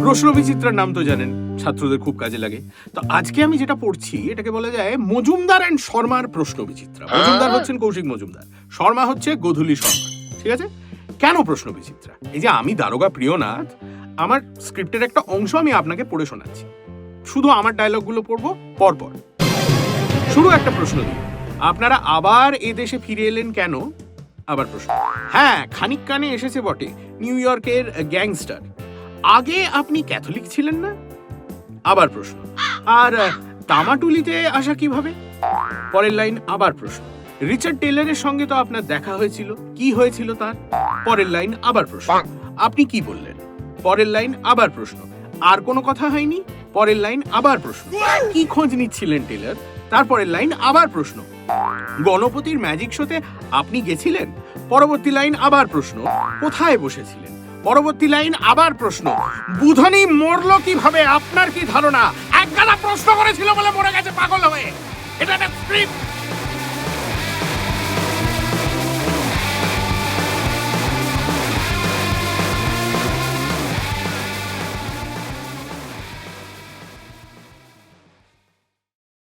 প্রশ্ন বিচিত্রার নাম তো জানেন ছাত্রদের খুব কাজে লাগে। তো আজকে আমি যেটা পড়ছি এটাকে বলা যায় মজুমদার অ্যান্ড শর্মার প্রশ্ন বিচিত্রা মজুমদার হচ্ছেন কৌশিক মজুমদার শর্মা হচ্ছে গোধূলি শর্মা ঠিক আছে? কেন প্রশ্ন বিচিত্রা এই যে আমি দারোগা প্রিয়নাথ আমার স্ক্রিপ্টের একটা অংশ আমি আপনাকে পড়ে শোনাচ্ছি। শুধু আমার ডায়লগগুলো পড়ব পরপর। শুরু একটা প্রশ্ন দিই আপনারা আবার এ দেশে ফিরে এলেন কেন? আবার প্রশ্ন। হ্যাঁ খানিক কানে এসেছে বটে নিউ ইয়র্কের গ্যাংস্টার। আগে আপনি ক্যাথলিক ছিলেন না? আবার প্রশ্ন। আর তামাটুলিতে আসা কীভাবে? পরের লাইন, আবার প্রশ্ন। রিচার্ড টেলরের সঙ্গে তো আপনার দেখা হয়েছিল। কি হয়েছিল তার? পরের লাইন, আবার প্রশ্ন। আপনি কি বললেন? পরের লাইন, আবার প্রশ্ন। আর কোনো কথা হয়নি? পরের লাইন, আবার প্রশ্ন। কি খোঁজ নিচ্ছিলেন টেলার তারপরের লাইন, আবার প্রশ্ন। গণপতির ম্যাজিক শোতে আপনি গেছিলেন? পরবর্তী লাইন, আবার প্রশ্ন। কোথায় বসেছিলেন? পরবর্তী লাইন আবার প্রশ্ন। বুধনি মরলো কীভাবে? আপনার কি ধারণা? একগাদা প্রশ্ন করেছিল বলে মরে গেছে পাগল হয়ে। এটা একটা স্ক্রিপ্ট